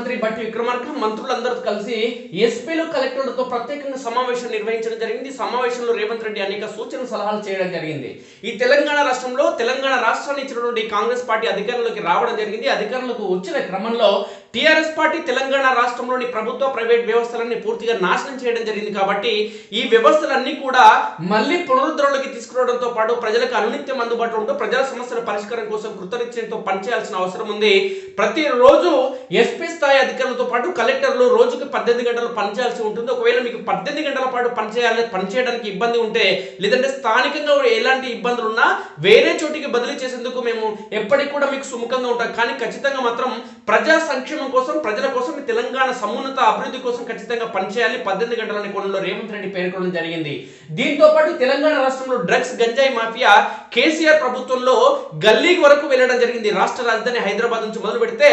మంత్రి బట్టి విక్రమార్క మంత్రులందరూ కలిసి ఎస్పీలు కలెక్టర్లతో ప్రత్యేకంగా సమావేశం నిర్వహించడం జరిగింది. సమావేశంలో రేవంత్ రెడ్డి అనేక సూచన సలహాలు చేయడం జరిగింది. ఈ తెలంగాణ రాష్ట్రంలో తెలంగాణ రాష్ట్రాన్ని ఇచ్చినటువంటి కాంగ్రెస్ పార్టీ అధికారంలోకి రావడం జరిగింది. అధికారంలోకి వచ్చిన క్రమంలో టీఆర్ఎస్ పార్టీ తెలంగాణ రాష్ట్రంలోని ప్రభుత్వ ప్రైవేట్ వ్యవస్థలన్నీ పూర్తిగా నాశనం చేయడం జరిగింది కాబట్టి ఈ వ్యవస్థలన్నీ కూడా మళ్ళీ పునరుద్ధరణలోకి తీసుకురావడంతో పాటు ప్రజలకు అనునిత్యం అందుబాటులో ఉంటూ ప్రజల సమస్యల పరిష్కారం కోసం కృతనిశ్చయంతో పనిచేయాల్సిన అవసరం ఉంది. ప్రతిరోజు ఎస్పీ స్థాయి అధికారులతో పాటు కలెక్టర్లు రోజుకి పద్దెనిమిది గంటలు పనిచేయాల్సి ఉంటుంది. ఒకవేళ మీకు పద్దెనిమిది గంటల పాటు పనిచేయాలి పనిచేయడానికి ఇబ్బంది ఉంటే లేదంటే స్థానికంగా ఎలాంటి ఇబ్బందులు ఉన్నా వేరే చోటికి బదిలీ చేసేందుకు మేము ఎప్పటికి కూడా మీకు సుముఖంగా ఉంటాం. కానీ ఖచ్చితంగా మాత్రం ప్రజా సంక్షేమ కోసం ప్రజల కోసం తెలంగాణ సమున్నత అభివృద్ధి కోసం ఖచ్చితంగా పనిచేయాలి. పద్దెనిమిది గంటల కోణంలో రేవంత్ రెడ్డి పేర్కొనడం జరిగింది. దీంతో పాటు తెలంగాణ రాష్ట్రంలో డ్రగ్స్ గంజాయి మాఫియా కేసీఆర్ ప్రభుత్వంలో గల్లీ వరకు వెళ్ళడం జరిగింది. రాష్ట్ర రాజధాని హైదరాబాద్ నుంచి మొదలు పెడితే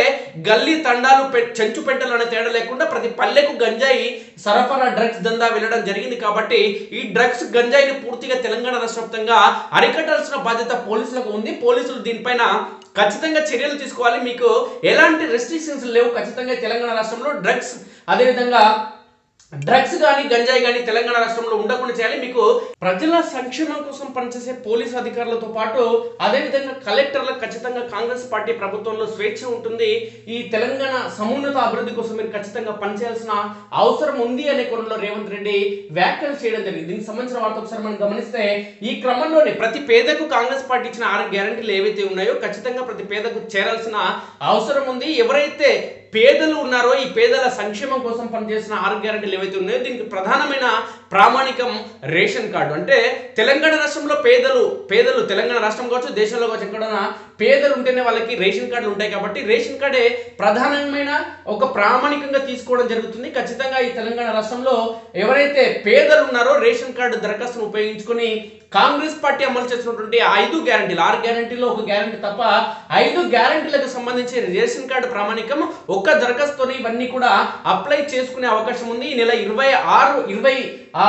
గల్లీ తండాలు పె- చెంచు పెట్టలు అనే తేడా లేకుండా ప్రతి పల్లెకు గంజాయి సరఫరా డ్రగ్స్ దందా వెళ్ళడం జరిగింది కాబట్టి ఈ డ్రగ్స్ గంజాయిని పూర్తిగా తెలంగాణ రాష్ట్ర వ్యాప్తంగా అరికట్టాల్సిన బాధ్యత పోలీసులకు ఉంది. పోలీసులు దీనిపైన ఖచ్చితంగా చర్యలు తీసుకోవాలి. మీకు ఎలాంటి రెస్ట్రిక్షన్స్ లేవు ఖచ్చితంగా తెలంగాణ రాష్ట్రంలో. డ్రగ్స్ అదేవిధంగా డ్రగ్స్ కానీ గంజాయి కానీ తెలంగాణ రాష్ట్రంలో ఉండకుండా చేయాలి. మీకు ప్రజల సంక్షేమం కోసం పనిచేసే పోలీసు అధికారులతో పాటు అదేవిధంగా కలెక్టర్లకు ఖచ్చితంగా కాంగ్రెస్ పార్టీ ప్రభుత్వంలో స్వేచ్ఛ ఉంటుంది. ఈ తెలంగాణ సమున్నత అభివృద్ధి కోసం మీరు ఖచ్చితంగా పనిచేయాల్సిన అవసరం ఉంది అనే కోణంలో రేవంత్ రెడ్డి వ్యాఖ్యలు చేయడం జరిగింది. దీనికి సంబంధించిన వార్త ఒకసారి మనం గమనిస్తే ఈ క్రమంలోనే ప్రతి పేదకు కాంగ్రెస్ పార్టీ ఇచ్చిన ఆరు గ్యారంటీలు ఏవైతే ఉన్నాయో ఖచ్చితంగా ప్రతి పేదకు చేరాల్సిన అవసరం ఉంది. ఎవరైతే పేదలు ఉన్నారో ఈ పేదల సంక్షేమం కోసం పనిచేసిన ఆరోగ్య గ్యారెంటీలు ఏవైతే ఉన్నాయో దీనికి ప్రధానమైన ప్రామాణికం రేషన్ కార్డు. అంటే తెలంగాణ రాష్ట్రంలో పేదలు పేదలు తెలంగాణ రాష్ట్రం కావచ్చు దేశంలో కావచ్చు ఎక్కడైనా పేదలు ఉంటేనే వాళ్ళకి రేషన్ కార్డులు ఉంటాయి కాబట్టి రేషన్ కార్డే ప్రధానమైన ఒక ప్రామాణికంగా తీసుకోవడం జరుగుతుంది. ఖచ్చితంగా ఈ తెలంగాణ రాష్ట్రంలో ఎవరైతే పేదలు ఉన్నారో రేషన్ కార్డు దరఖాస్తును ఉపయోగించుకొని కాంగ్రెస్ పార్టీ అమలు చేసినటువంటి ఐదు గ్యారంటీలు ఆరు గ్యారంటీలో ఒక గ్యారంటీ తప్ప ఐదు గ్యారంటీలకు సంబంధించి రేషన్ కార్డు ప్రామాణికం ఒక్క దరఖాస్తుని ఇవన్నీ కూడా అప్లై చేసుకునే అవకాశం ఉంది. ఈ నెల ఇరవై ఆరు ఇరవై ఆ,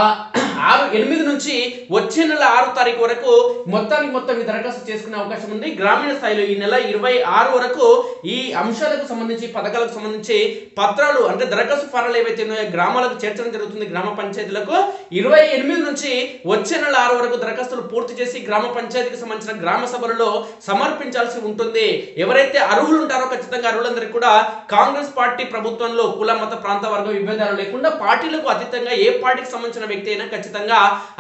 ఆరు ఎనిమిది నుంచి వచ్చే నెల ఆరు తారీఖు వరకు మొత్తానికి మొత్తం ఈ దరఖాస్తు చేసుకునే అవకాశం ఉంది. గ్రామీణ స్థాయిలో ఈ నెల ఇరవై ఆరు వరకు ఈ అంశాలకు సంబంధించి పథకాలకు సంబంధించి పత్రాలు అంటే దరఖాస్తు ఫారాలు ఏవైతే ఉన్నాయో గ్రామాలకు చేర్చడం జరుగుతుంది. గ్రామ పంచాయతీలకు ఇరవై ఎనిమిది నుంచి వచ్చే నెల ఆరు వరకు దరఖాస్తులు పూర్తి చేసి గ్రామ పంచాయతీకి సంబంధించిన గ్రామ సభలలో సమర్పించాల్సి ఉంటుంది. ఎవరైతే అర్హులు ఉంటారో ఖచ్చితంగా అర్హులందరికీ కూడా కాంగ్రెస్ పార్టీ ప్రభుత్వంలో కుల మత ప్రాంత వర్గ విభేదాలు లేకుండా పార్టీలకు అతీతంగా ఏ పార్టీకి సంబంధించిన వ్యక్తి అయినా ఖచ్చితంగా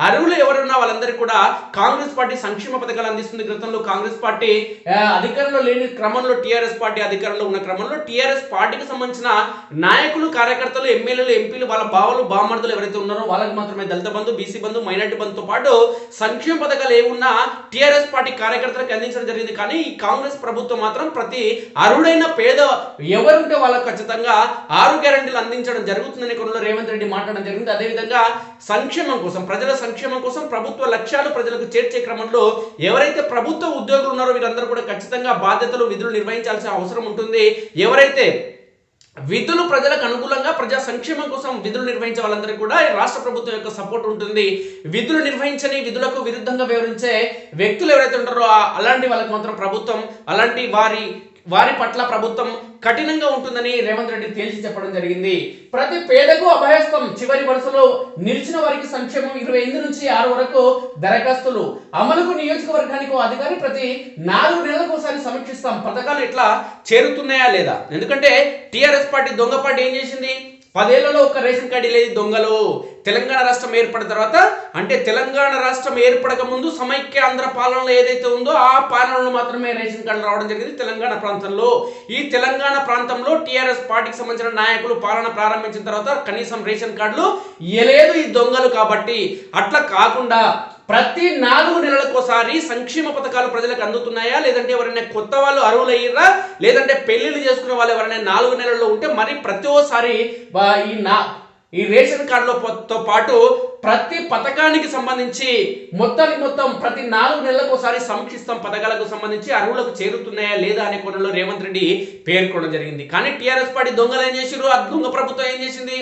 అర్హులు ఎవరున్నా వాళ్ళందరికీ కూడా కాంగ్రెస్ పార్టీ సంక్షేమ పథకాలు అందిస్తుంది గతంలో కాంగ్రెస్ పార్టీ. అధికారంలో లేని క్రమంలో టీఆర్ఎస్ పార్టీ అధికారంలో ఉన్న క్రమంలో టీఆర్ఎస్ పార్టీకి సంబంధించిన నాయకులు కార్యకర్తలు ఎమ్మెల్యేలు ఎంపీలు వాళ్ళ బావలు బామర్దులు ఎవరైతే ఉన్నారో వాళ్ళకి మాత్రమే దళిత బంధు బీసీ బంధు మైనార్టీ బంధుతో పాటు సంక్షేమ పథకాలు ఏమున్నా టీఆర్ఎస్ పార్టీ కార్యకర్తలకు అందించడం జరిగింది. కానీ ఈ కాంగ్రెస్ ప్రభుత్వం మాత్రం ప్రతి అరుడైన పేద ఎవరుంటే వాళ్ళకు ఖచ్చితంగా ఆరు గ్యారంటీలు అందించడం జరుగుతుందని కొనలో రేవంత్ రెడ్డి మాట్లాడడం జరిగింది. అదేవిధంగా సంక్షేమం కోసం ప్రజల సంక్షేమం కోసం ప్రభుత్వ లక్ష్యాలు ప్రజలకు చేర్చే క్రమంలో ఎవరైతే ప్రభుత్వ ఉద్యోగులు ఉన్నారో వీరందరూ కూడా ఖచ్చితంగా బాధ్యతలు విధులు నిర్వహించాల్సిన అవసరం ఉంటుంది. ఎవరైతే విధులు ప్రజలకు అనుకూలంగా ప్రజా సంక్షేమం కోసం విధులు నిర్వహించే వాళ్ళందరికీ కూడా రాష్ట్ర ప్రభుత్వం యొక్క సపోర్ట్ ఉంటుంది. విధులు నిర్వహించని విధులకు విరుద్ధంగా వివరించే వ్యక్తులు ఎవరైతే ఉంటారో అలాంటి వాళ్ళకి మాత్రం ప్రభుత్వం అలాంటి వారి వారి పట్ల ప్రభుత్వం కఠినంగా ఉంటుందని రేవంత్ రెడ్డి తేల్చి చెప్పడం జరిగింది. ప్రతి పేదకు అభయస్థం చివరి వరుసలో నిలిచిన వారికి సంక్షేమం ఇరవై ఎనిమిది నుంచి ఆరు వరకు దరఖాస్తులు. అమలుకు నియోజకవర్గానికి అధికారి ప్రతి నాలుగు నెలలకు ఒకసారి సమీక్షిస్తాం. పథకాలు ఎట్లా చేరుతున్నాయా లేదా? ఎందుకంటే టిఆర్ఎస్ పార్టీ దొంగ పార్టీ ఏం చేసింది? పదేళ్ళలో ఒక రేషన్ కార్డు లేదు దొంగలు. తెలంగాణ రాష్ట్రం ఏర్పడిన తర్వాత అంటే తెలంగాణ రాష్ట్రం ఏర్పడక ముందు సమైక్య ఆంధ్ర పాలనలో ఏదైతే ఉందో ఆ పాలనలో మాత్రమే రేషన్ కార్డు రావడం జరిగింది తెలంగాణ ప్రాంతంలో. ఈ తెలంగాణ ప్రాంతంలో టీఆర్ఎస్ పార్టీకి సంబంధించిన నాయకులు పాలన ప్రారంభించిన తర్వాత కనీసం రేషన్ కార్డులు ఇయ్యలేదు ఈ దొంగలు కాబట్టి. అట్లా కాకుండా ప్రతి నాలుగు నెలలకోసారి సంక్షేమ పథకాలు ప్రజలకు అందుతున్నాయా? లేదంటే ఎవరైనా కొత్త వాళ్ళు అర్హులయ్యారా లేదంటే పెళ్ళిళ్ళు చేసుకునే వాళ్ళు ఎవరైనా నాలుగు నెలల్లో ఉంటే మరి ప్రతి ఒక్కసారి ఈ నా ఈ రేషన్ కార్డులతో పాటు ప్రతి పథకానికి సంబంధించి మొత్తానికి మొత్తం ప్రతి నాలుగు నెలలకు ఒకసారి సమీక్షిస్తాం పథకాలకు సంబంధించి అర్హులకు చేరుతున్నాయా లేదా అనే కోణంలో రేవంత్ రెడ్డి పేర్కొనడం జరిగింది. కానీ టీఆర్ఎస్ పార్టీ దొంగలు ఏం చేసిరు ఆ దొంగ ప్రభుత్వం ఏం చేసింది?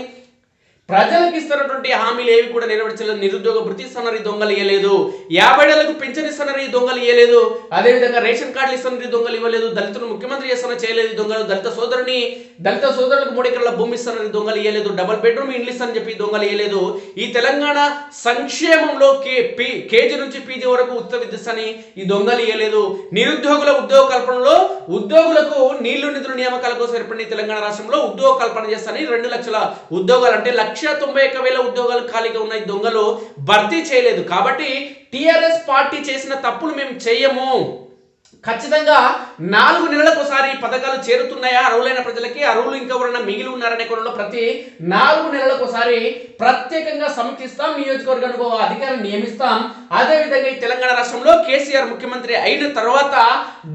ప్రజలకు ఇస్తున్నటువంటి హామీలు ఏవి కూడా నెరవేర్చలేదు. నిరుద్యోగ భృతి ఇస్తున్నారు దొంగలు ఇవ్వలేదు యాభై ఏళ్ళకు పెన్షన్ ఇస్తున్నారు ఈ దొంగలు ఇవ్వలేదు అదేవిధంగా రేషన్ కార్డులు ఇస్తున్నారు దొంగలు ఇవ్వలేదు. దళితులు ముఖ్యమంత్రి చేస్తున్నా చేయలేదు. దొంగలు దళిత సోదరుని దళిత సోదరులకు మూడు ఎకరాల భూమి ఇస్తున్నారు దొంగలు ఇవ్వలేదు డబుల్ బెడ్రూమ్ ఇండ్లు ఇస్తారని చెప్పి దొంగలు ఇవ్వలేదు ఈ తెలంగాణ సంక్షేమంలో కే పీ కేజీ నుంచి పీజీ వరకు ఉత్త విద్యని ఈ దొంగలు ఇవ్వలేదు నిరుద్యోగుల ఉద్యోగ కల్పనలో ఉద్యోగులకు నీళ్ళు నిధుల నియామకాల కోసం ఏర్పడిన తెలంగాణ రాష్ట్రంలో ఉద్యోగ కల్పన చేస్తానని రెండు లక్షల ఉద్యోగాలు అంటే లక్ష తొంభై ఒక్క వేల ఉద్యోగాలు ఖాళీగా ఉన్న దొంగలు భర్తీ చేయలేదు. కాబట్టి టిఆర్ఎస్ పార్టీ చేసిన తప్పులు మేము చేయము. ఖచ్చితంగా నాలుగు నెలలకు ఒకసారి పథకాలు చేరుతున్నాయా? అర్హులైన ప్రజలకి అర్హులు ఇంకెవరైనా మిగిలి ఉన్నారనే కోణంలో ప్రతి నాలుగు నెలలకు ఒకసారి ప్రత్యేకంగా సమీక్షిస్తాం. నియోజకవర్గానికి అనుభవ అధికారిని నియమిస్తాం. అదేవిధంగా ఈ తెలంగాణ రాష్ట్రంలో కేసీఆర్ ముఖ్యమంత్రి అయిన తర్వాత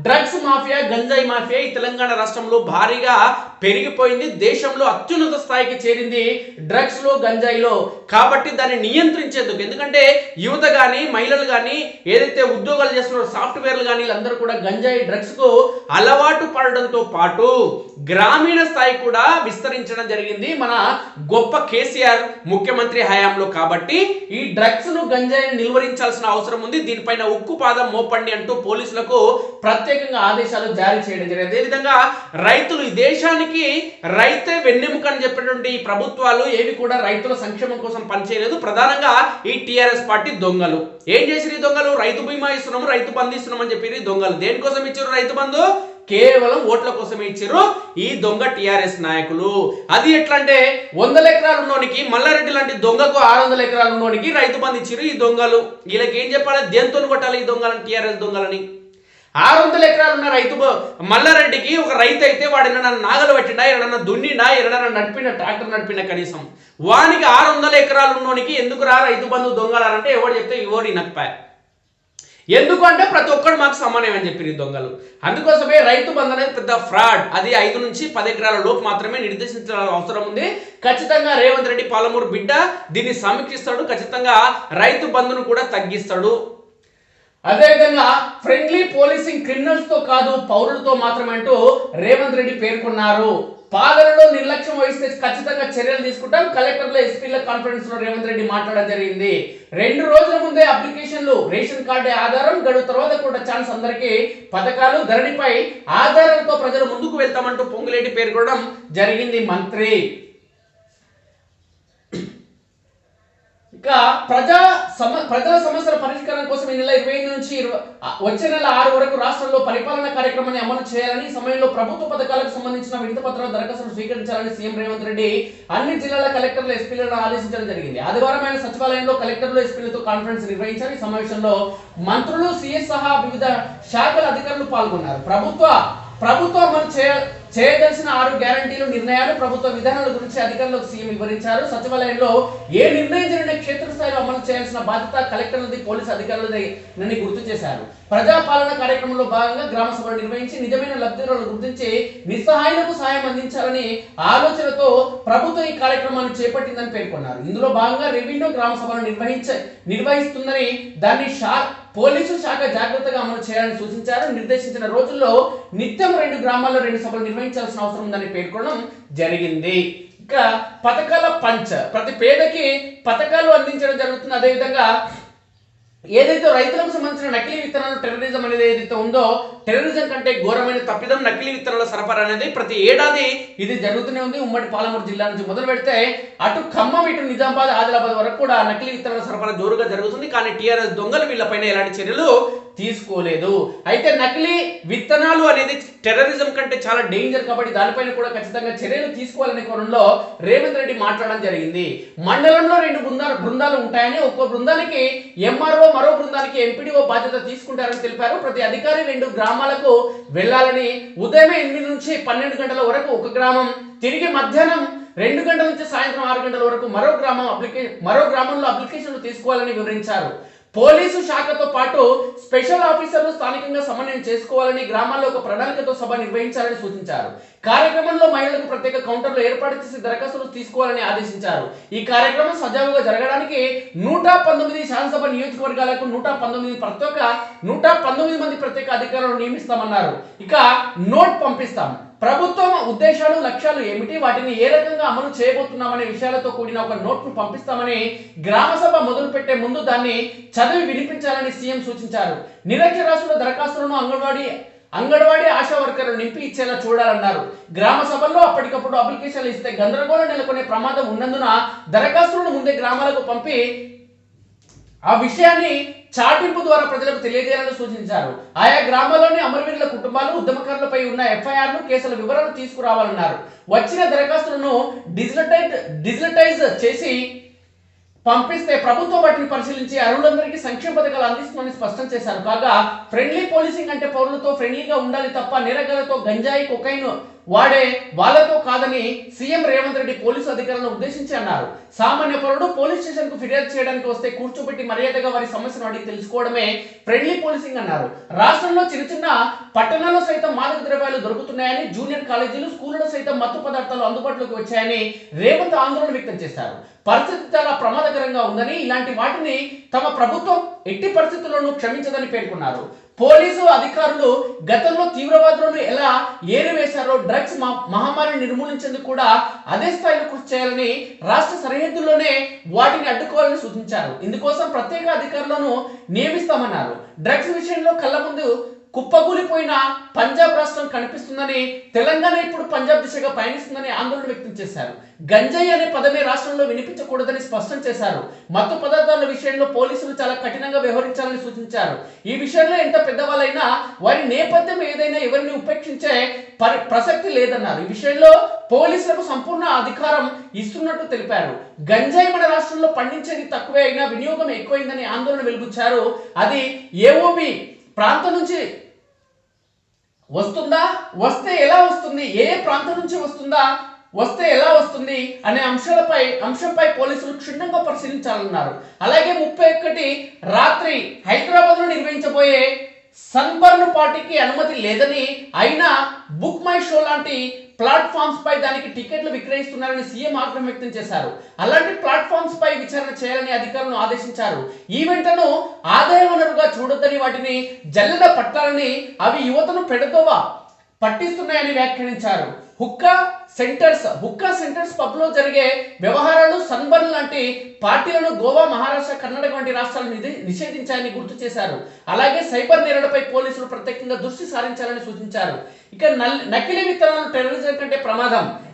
డ్రగ్స్ మాఫియా గంజాయి మాఫియా ఈ తెలంగాణ రాష్ట్రంలో భారీగా పెరిగిపోయింది. దేశంలో అత్యున్నత స్థాయికి చేరింది డ్రగ్స్లో గంజాయిలో. కాబట్టి దాన్ని నియంత్రించేందుకు ఎందుకంటే యువత కానీ మహిళలు కానీ ఏదైతే ఉద్యోగాలు చేస్తున్నారో సాఫ్ట్వేర్లు కానీ వీళ్ళందరూ కూడా గంజాయి డ్రగ్స్కు అలవాటు పడడంతో పాటు గ్రామీణ స్థాయి కూడా విస్తరించడం జరిగింది మన గొప్ప కేసీఆర్ ముఖ్యమంత్రి హయాంలో. కాబట్టి ఈ డ్రగ్స్ను గంజాయిని నిలువరించాల్సిన అవసరం ఉంది. దీనిపైన ఉక్కు పాదం మోపండి అంటూ పోలీసులకు ప్రత్యేకంగా ఆదేశాలు జారీ చేయడం జరిగింది. అదేవిధంగా రైతులు ఈ దేశానికి రైతే వెన్నెముక అని చెప్పినటువంటి ప్రభుత్వాలు ఏవి కూడా రైతుల సంక్షేమం కోసం పనిచేయలేదు. ప్రధానంగా ఈ టీఆర్ఎస్ పార్టీ దొంగలు. ఏం చేసిరు ఈ దొంగలు? రైతు బీమా ఇస్తున్నాము రైతు బంధు ఇస్తున్నాం అని చెప్పి దొంగలు. దేనికోసం ఇచ్చారు రైతు బంధు? కేవలం ఓట్ల కోసమే ఇచ్చారు ఈ దొంగ టిఆర్ఎస్ నాయకులు. అది ఎట్లా అంటే వందల ఎకరాలు ఉన్నోనికి మల్లారెడ్డి లాంటి దొంగకు ఆరు వందల ఎకరాలు ఉన్నోనికి రైతు బంధు ఇచ్చారు ఈ దొంగలు. వీళ్ళకి ఏం చెప్పాలి? దేంతో కొట్టాలి ఈ దొంగలని టిఆర్ఎస్ దొంగలని? ఆరు వందల ఎకరాలు ఉన్న రైతు బ- మల్లారెడ్డికి ఒక రైతు అయితే వాడు ఎన్నడన్నా నాగలు పెట్టినా ఎన్నడన్నా దున్నినా ఎన్నడన్నా నడిపిన ట్రాక్టర్ నడిపిన కనీసం. వానికి ఆరు వందల ఎకరాలు ఉన్నోనికి ఎందుకు రా రైతు బంధు దొంగలారంటే ఎవడు చెప్తే ఎవరు నక్పాయ. ఎందుకంటే ప్రతి ఒక్కడు మాకు సమానం అని చెప్పి దొంగలు. అందుకోసమే రైతు బంధు అనేది పెద్ద ఫ్రాడ్. అది ఐదు నుంచి పది ఎకరాల లోపు మాత్రమే నిర్దేశించాల్సిన అవసరం ఉంది. ఖచ్చితంగా రేవంత్ రెడ్డి పాలమూరు బిడ్డ దీన్ని సమీక్షిస్తాడు. ఖచ్చితంగా రైతు బంధును కూడా తగ్గిస్తాడు. అదేవిధంగా ఫ్రెండ్లీ పోలీసింగ్ క్రిమినల్స్తో కాదు పౌరులతో మాత్రమే అంటూ రేవంత్ రెడ్డి పేర్కొన్నారు. పాలనలో నిర్లక్ష్యం వహిస్తే ఖచ్చితంగా చర్యలు తీసుకుంటాం. కలెక్టర్ల ఎస్పీల కాన్ఫరెన్స్లో రేవంత్ రెడ్డి మాట్లాడడం జరిగింది. రెండు రోజుల ముందే అప్లికేషన్లు రేషన్ కార్డు ఆధారం గడువు తర్వాత కూడా ఛాన్స్ అందరికీ పథకాలు ధరణిపై ఆధారంతో ప్రజలు ముందుకు వెళ్తామంటూ పొంగులేటి పేర్కొనడం జరిగింది మంత్రి. ఇంకా ప్రజా సమ ప్రజల సమస్యల పరిష్కారం కోసం ఈ నెల ఇరవై నుంచి ఇరవై వచ్చే నెల ఆరు వరకు రాష్ట్రంలో పరిపాలన కార్యక్రమాన్ని అమలు చేయాలని సమయంలో ప్రభుత్వ పథకాలకు సంబంధించిన వినతి పత్రాల దరఖాస్తులు స్వీకరించాలని సీఎం రేవంత్ రెడ్డి అన్ని జిల్లాల కలెక్టర్లు ఎస్పీలను ఆదేశించడం జరిగింది. ఆదివారం ఆయన సచివాలయంలో కలెక్టర్లు ఎస్పీలతో కాన్ఫరెన్స్ నిర్వహించారు. ఈ సమావేశంలో మంత్రులు సీఎస్ సహా వివిధ శాఖల అధికారులు పాల్గొన్నారు. ప్రభుత్వ ప్రభుత్వం అమలు చేయ చేయదలసిన ఆరు గ్యారంటీలు నిర్ణయాలు ప్రభుత్వ విధానాల గురించి అధికారులకు సీఎం వివరించారు. సచివాలయంలో ఏ నిర్ణయం జరిగిన క్షేత్రస్థాయిలో అమలు చేయాల్సిన బాధ్యత కలెక్టర్లది పోలీసు అధికారులది నన్ను గుర్తు చేశారు. ప్రజాపాలన కార్యక్రమంలో భాగంగా గ్రామ సభలు నిర్వహించి నిజమైన లబ్ధిదారులను గుర్తించి నిస్సహాయులకు సాయం అందించాలని ఆలోచనతో ప్రభుత్వం ఈ కార్యక్రమాన్ని చేపట్టిందని పేర్కొన్నారు. ఇందులో భాగంగా రెవెన్యూ గ్రామ సభలు నిర్వహించ నిర్వహిస్తుందని దాన్ని షార్ప్ పోలీసు శాఖ జాగ్రత్తగా అమలు చేయాలని సూచించారు. నిర్దేశించిన రోజుల్లో నిత్యం రెండు గ్రామాల్లో రెండు సభలు నిర్వహించాల్సిన అవసరం ఉందని పేర్కొనడం జరిగింది. ఇక పథకాల పంచ ప్రతి పేదకి పథకాలు అందించడం జరుగుతుంది. అదేవిధంగా ఏదైతే రైతులకు సంబంధించిన నకిలీ విత్తనాలు టెర్రరిజం అనేది ఏదైతే ఉందో టెర్రరిజం కంటే ఘోరమైన తప్పిదం నకిలీ విత్తనాల సరఫరా అనేది ప్రతి ఏడాది ఇది జరుగుతూనే ఉంది. ఉమ్మడి పాలమూరు జిల్లా నుంచి మొదలు పెడితే అటు ఖమ్మం ఇటు నిజామాబాద్ ఆదిలాబాద్ వరకు కూడా నకిలీ విత్తనాల సరఫరా జోరుగా జరుగుతుంది. కానీ టీఆర్ఎస్ దొంగలు వీళ్ళపైన ఎలాంటి చర్యలు తీసుకోలేదు. అయితే నకిలీ విత్తనాలు అనేది టెర్రరిజం కంటే చాలా డేంజర్ కాబట్టి దానిపైన కూడా ఖచ్చితంగా చర్యలు తీసుకోవాలనే కోణంలో రేవంత్ రెడ్డి మాట్లాడడం జరిగింది. మండలంలో రెండు బృందాలు బృందాలు ఉంటాయని ఒక్కో బృందానికి ఎంఆర్ఓ మరో బృందానికి ఎంపీడీఓ బాధ్యత తీసుకుంటారని తెలిపారు. ప్రతి అధికారి రెండు గ్రామాలకు వెళ్ళాలని ఉదయం ఎనిమిది నుంచి పన్నెండు గంటల వరకు ఒక గ్రామం తిరిగి మధ్యాహ్నం రెండు గంటల నుంచి సాయంత్రం ఆరు గంటల వరకు మరో గ్రామం అప్లికే మరో గ్రామంలో అప్లికేషన్లు తీసుకోవాలని వివరించారు. పోలీసు శాఖతో పాటు స్పెషల్ ఆఫీసర్లు స్థానికంగా సమన్వయం చేసుకోవాలని గ్రామాల్లో ఒక ప్రణాళికతో సభ నిర్వహించాలని సూచించారు. కార్యక్రమంలో మహిళలకు ప్రత్యేక కౌంటర్లు ఏర్పాటు చేసి దరఖాస్తులు తీసుకోవాలని ఆదేశించారు. ఈ కార్యక్రమం సజావుగా జరగడానికి నూట పంతొమ్మిది శాసనసభ నియోజకవర్గాలకు నూట పంతొమ్మిది ప్రత్యేక నూట పంతొమ్మిది మంది ప్రత్యేక అధికారులను నియమిస్తామన్నారు. ఇక నోట్ పంపిస్తాం. ప్రభుత్వం ఉద్దేశాలు లక్ష్యాలు ఏమిటి? వాటిని ఏ రకంగా అమలు చేయబోతున్నామనే విషయాలతో కూడిన ఒక నోట్ను పంపిస్తామని గ్రామసభ మొదలుపెట్టే ముందు దాన్ని చదివి వినిపించాలని సీఎం సూచించారు. నిరక్షరాస్యుల దరఖాస్తులను అంగన్వాడీ అంగన్వాడీ ఆశా వర్కర్లు నింపి ఇచ్చేలా చూడాలన్నారు. గ్రామ సభల్లో అప్పటికప్పుడు అప్లికేషన్లు ఇస్తే గందరగోళం నెలకొనే ప్రమాదం ఉన్నందున దరఖాస్తులను ముందే గ్రామాలకు పంపి ఆ విషయాన్ని చాటింపు ద్వారా ప్రజలకు తెలియజేయాలని సూచించారు. ఆయా గ్రామాల్లోని అమరవీరుల కుటుంబాలు ఉద్యమకారులపై ఉన్న ఎఫ్ఐఆర్ను కేసుల వివరాలు తీసుకురావాలన్నారు. వచ్చిన దరఖాస్తులను డిజిటైజ్ డిజిటైజ్ చేసి పంపిస్తే ప్రభుత్వం వాటిని పరిశీలించి అరువులందరికీ సంక్షేమ పథకాలు అందిస్తుందని స్పష్టం చేశారు. కాగా ఫ్రెండ్లీ పోలీసింగ్ అంటే పౌరులతో ఫ్రెండ్లీగా ఉండాలి తప్ప నిరగలతో గంజాయి కొకైన్ వాడే వాళ్ళతో కాదని సీఎం రేవంత్ రెడ్డి పోలీసు అధికారులను ఉద్దేశించి అన్నారు. సామాన్య పౌరుడు పోలీస్ స్టేషన్కు ఫిర్యాదు చేయడానికి వస్తే కూర్చోబెట్టి మర్యాదగా వారి సమస్యను అడిగి తెలుసుకోవడమే ఫ్రెండ్లీ పోలీసింగ్ అన్నారు. రాష్ట్రంలో చిన్న చిన్న పట్టణాల్లో సైతం మాదక ద్రవ్యాలు దొరుకుతున్నాయని జూనియర్ కాలేజీలు స్కూళ్ళలో సైతం మత్తు పదార్థాలు అందుబాటులోకి వచ్చాయని రేవంత్ ఆందోళన వ్యక్తం చేశారు. పరిస్థితి చాలా ప్రమాదకరంగా ఉందని ఇలాంటి వాటిని తమ ప్రభుత్వం ఎట్టి పరిస్థితుల్లోనూ క్షమించదని పేర్కొన్నారు. పోలీసు అధికారులు గతంలో తీవ్రవాదులను ఎలా ఏరివేశారో డ్రగ్స్ మ- మహమ్మారిని నిర్మూలించేందుకు కూడా అదే స్థాయిలో కృషి చేయాలని రాష్ట్ర సరిహద్దుల్లోనే వాటిని అడ్డుకోవాలని సూచించారు. ఇందుకోసం ప్రత్యేక అధికారులను నియమిస్తామన్నారు. డ్రగ్స్ విషయంలో కళ్ళ ముందు కుప్పకూలిపోయిన పంజాబ్ రాష్ట్రం కనిపిస్తుందని తెలంగాణ ఇప్పుడు పంజాబ్ దిశగా పయనిస్తుందని ఆందోళన వ్యక్తం చేశారు. గంజాయి అనే పదమే రాష్ట్రంలో వినిపించకూడదని స్పష్టం చేశారు. మత్తు పదార్థాల విషయంలో పోలీసులు చాలా కఠినంగా వ్యవహరించాలని సూచించారు. ఈ విషయంలో ఎంత పెద్దవాళ్ళైనా వారి నేపథ్యం ఏదైనా ఎవరిని ఉపేక్షించే పరి ప్రసక్తి లేదన్నారు. ఈ విషయంలో పోలీసులకు సంపూర్ణ అధికారం ఇస్తున్నట్టు తెలిపారు. గంజాయి మన రాష్ట్రంలో పండించేది తక్కువే అయినా వినియోగం ఎక్కువైందని ఆందోళన వెలుగుచ్చారు. అది ఏఓబి ప్రాంతం నుంచి వస్తుందా? వస్తే ఎలా వస్తుంది? ఏ ప్రాంతం నుంచి వస్తుందా? వస్తే ఎలా వస్తుంది అనే అంశాలపై అంశంపై పోలీసులు క్షుణ్ణంగా పరిశీలించాలన్నారు. అలాగే ముప్పై ఒకటి రాత్రి హైదరాబాద్లో నిర్వహించబోయే సన్బర్న్ పార్టీకి అనుమతి లేదని అయినా బుక్ మై షో లాంటి ప్లాట్ఫామ్స్ పై దానికి టికెట్లు విక్రయిస్తున్నారని సీఎం ఆగ్రహం వ్యక్తం చేశారు. అలాంటి ప్లాట్ఫామ్స్ పై విచారణ చేయాలని అధికారులను ఆదేశించారు. ఈవెంట్లను ఆదాయ వనరుగా చూడొద్దని వాటిని జల్లెడ పట్టాలని అవి యువతను పెడదోవా పట్టిస్తున్నాయని వ్యాఖ్యానించారు. హుక్కా సెంటర్స్ హుక్కా సెంటర్స్ పబ్లో జరిగే వ్యవహారాలు సన్బర్న్ లాంటి పార్టీలను గోవా మహారాష్ట్ర కర్ణాటక వంటి రాష్ట్రాలు నిధి- గుర్తు చేశారు. అలాగే సైబర్ నేరడపై పోలీసులు ప్రత్యేకంగా దృష్టి సారించాలని సూచించారు. ఇక నల్- నకిలీ విత్తనాలు టెర్రరిజం కంటే ప్రమాదం.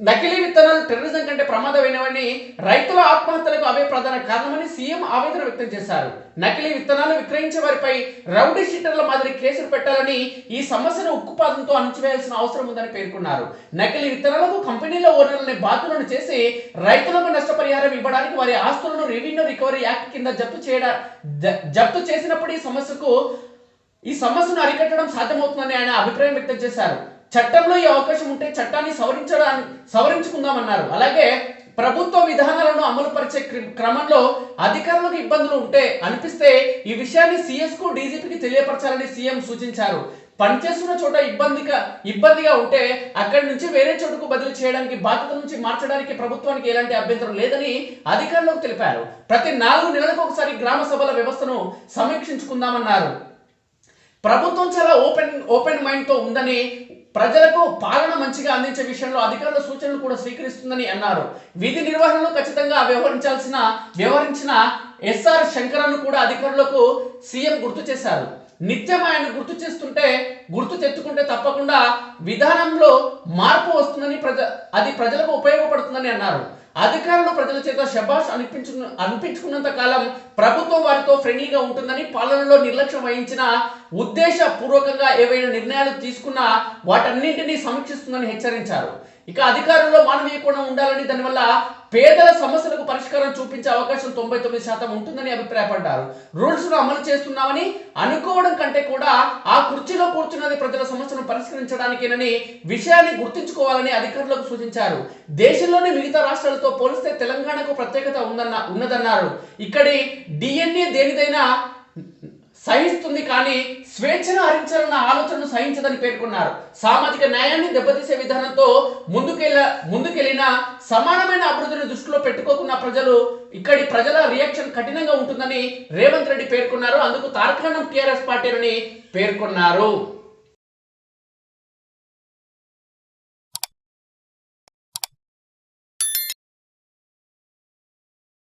నకిలీ విత్తనాలు టెర్రరిజం కంటే ప్రమాదమైనవని రైతుల ఆత్మహత్యలకు అవే ప్రధాన కారణమని సీఎం ఆవేదన వ్యక్తం చేశారు. నకిలీ విత్తనాలు విక్రయించే వారిపై రౌడీ షీటర్ల మాదిరి కేసులు పెట్టాలని ఈ సమస్యను ఉక్కుపాదంతో అణచివేయాల్సిన అవసరం ఉందని పేర్కొన్నారు. నకిలీ విత్తనాలకు కంపెనీల ఓనర్లని బాధ్యులను చేసి రైతులకు నష్టపరిహారం ఇవ్వడానికి వారి ఆస్తులను రెవెన్యూ రికవరీ యాక్ట్ కింద జప్తు చేయడం జ- జప్తు చేసినప్పుడు ఈ సమస్యకు ఈ సమస్యను అరికట్టడం సాధ్యమవుతుందని ఆయన అభిప్రాయం వ్యక్తం చేశారు. చట్టంలో ఈ అవకాశం ఉంటే చట్టాన్ని సవరించడానికి సవరించుకుందామన్నారు. అలాగే ప్రభుత్వ విధానాలను అమలు పరిచే క్రి- క్రమంలో అధికారులకు ఇబ్బందులు ఉంటే అనిపిస్తే ఈ విషయాన్ని సిఎస్కు డీజీపీకి తెలియపరచాలని సీఎం సూచించారు. పనిచేస్తున్న చోట ఇబ్బందిగా ఇబ్బందిగా ఉంటే అక్కడి నుంచి వేరే చోటుకు బదిలీ చేయడానికి బాధ్యత నుంచి మార్చడానికి ప్రభుత్వానికి ఎలాంటి అభ్యంతరం లేదని అధికారులకు తెలిపారు. ప్రతి నాలుగు నెలలకు ఒకసారి గ్రామ సభల వ్యవస్థను సమీక్షించుకుందామన్నారు. ప్రభుత్వం చాలా ఓపెన్ ఓపెన్ మైండ్తో ఉందని ప్రజలకు పాలన మంచిగా అందించే విషయంలో అధికారుల సూచనలు కూడా స్వీకరిస్తుందని అన్నారు. విధి నిర్వహణలో ఖచ్చితంగా వ్యవహరించాల్సిన వ్యవహరించిన ఎస్ఆర్ శంకరన్ను కూడా అధికారులకు సీఎం గుర్తు చేశారు. నిత్యం ఆయన గుర్తు చేస్తుంటే గుర్తు తెచ్చుకుంటే తప్పకుండా విధానంలో మార్పు వస్తుందని ప్రజ అది ప్రజలకు ఉపయోగపడుతుందని అన్నారు. అధికారులు ప్రజల చేత శబాష్ అనిపించు అనిపించుకున్నంత కాలం ప్రభుత్వం వారితో ఫ్రెండ్లీగా ఉంటుందని పాలనలో నిర్లక్ష్యం వహించిన ఉద్దేశపూర్వకంగా ఏవైనా నిర్ణయాలు తీసుకున్నా వాటన్నింటినీ సమీక్షిస్తుందని హెచ్చరించారు. ఇక అధికారుల్లో మానవీయ కోణం ఉండాలని దానివల్ల పేదల సమస్యలకు పరిష్కారం చూపించే అవకాశం తొంభై తొమ్మిది శాతం ఉంటుందని అభిప్రాయపడ్డారు. రూల్స్ను అమలు చేస్తున్నామని అనుకోవడం కంటే కూడా ఆ కుర్చీలో కూర్చున్నది ప్రజల సమస్యను పరిష్కరించడానికేనని విషయాన్ని గుర్తుంచుకోవాలని అధికారులకు సూచించారు. దేశంలోని మిగతా రాష్ట్రాలతో పోలిస్తే తెలంగాణకు ప్రత్యేకత ఉందన్న ఉన్నదన్నారు. ఇక్కడి డిఎన్ఏ దేనిదైనా సహిస్తుంది కానీ స్వేచ్ఛను హరించాలన్న ఆలోచనను సహించదని పేర్కొన్నారు. సామాజిక న్యాయాన్ని దెబ్బతీసే విధానంతో ముందుకెళ్ళ ముందుకెళ్ళిన సమానమైన అభివృద్ధిని దృష్టిలో పెట్టుకోకున్న ప్రజలు ఇక్కడి ప్రజల రియాక్షన్ కఠినంగా ఉంటుందని రేవంత్ రెడ్డి పేర్కొన్నారు. అందుకు తార్కాణం టీఆర్ఎస్ పార్టీలని పేర్కొన్నారు.